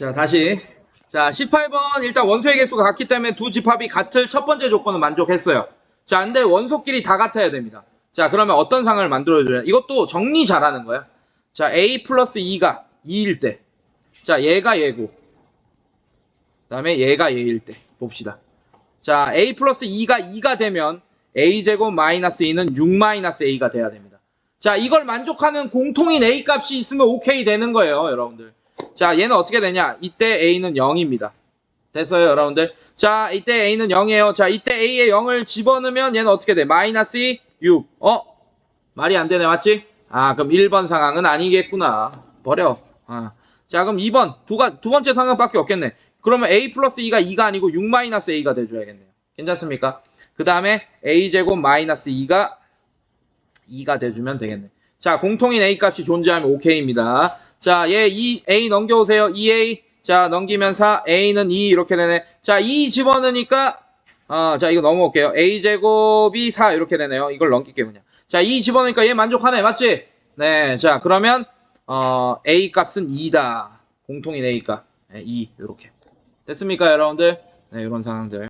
자, 다시. 자, 18번 일단 원소의 개수가 같기 때문에 두 집합이 같을 첫 번째 조건은 만족했어요. 자, 근데 원소끼리 다 같아야 됩니다. 자, 그러면 어떤 상을 만들어줘야 이것도 정리 잘하는 거야. 자, a 플러스 2가 2일 때. 자, 얘가 얘고. 그 다음에 얘가 얘일 때. 봅시다. 자, a 플러스 2가 2가 되면 a제곱 마이너스 2는 6 마이너스 a가 돼야 됩니다. 자, 이걸 만족하는 공통인 a 값이 있으면 오케이 되는 거예요, 여러분들. 자, 얘는 어떻게 되냐? 이때 a는 0입니다. 됐어요, 여러분들. 자, 이때 a는 0이에요. 자, 이때 a에 0을 집어넣으면 얘는 어떻게 돼? 마이너스 2, 6. 어? 말이 안 되네, 맞지? 아, 그럼 1번 상황은 아니겠구나. 버려. 아. 자, 그럼 2번. 두, 가, 두 번째 상황밖에 없겠네. 그러면 a 플러스 2가 2가 아니고 6 마이너스 a가 돼줘야겠네요. 괜찮습니까? 그 다음에 a제곱 마이너스 2가 2가 돼주면 되겠네. 자, 공통인 a 값이 존재하면 오케이입니다. 자, 얘 2, a 넘겨오세요. 2a. 자, 넘기면 4, a는 2 이렇게 되네. 자, 2 집어넣으니까 어, 자, 이거 넘어올게요. a제곱이 4 이렇게 되네요. 이걸 넘길게요, 그냥. 자, 2 집어넣으니까 얘 만족하네. 맞지? 네. 자, 그러면 어, a 값은 2다. 공통인 a 값. 네, 2 이렇게. 됐습니까, 여러분들? 네, 이런 상황들.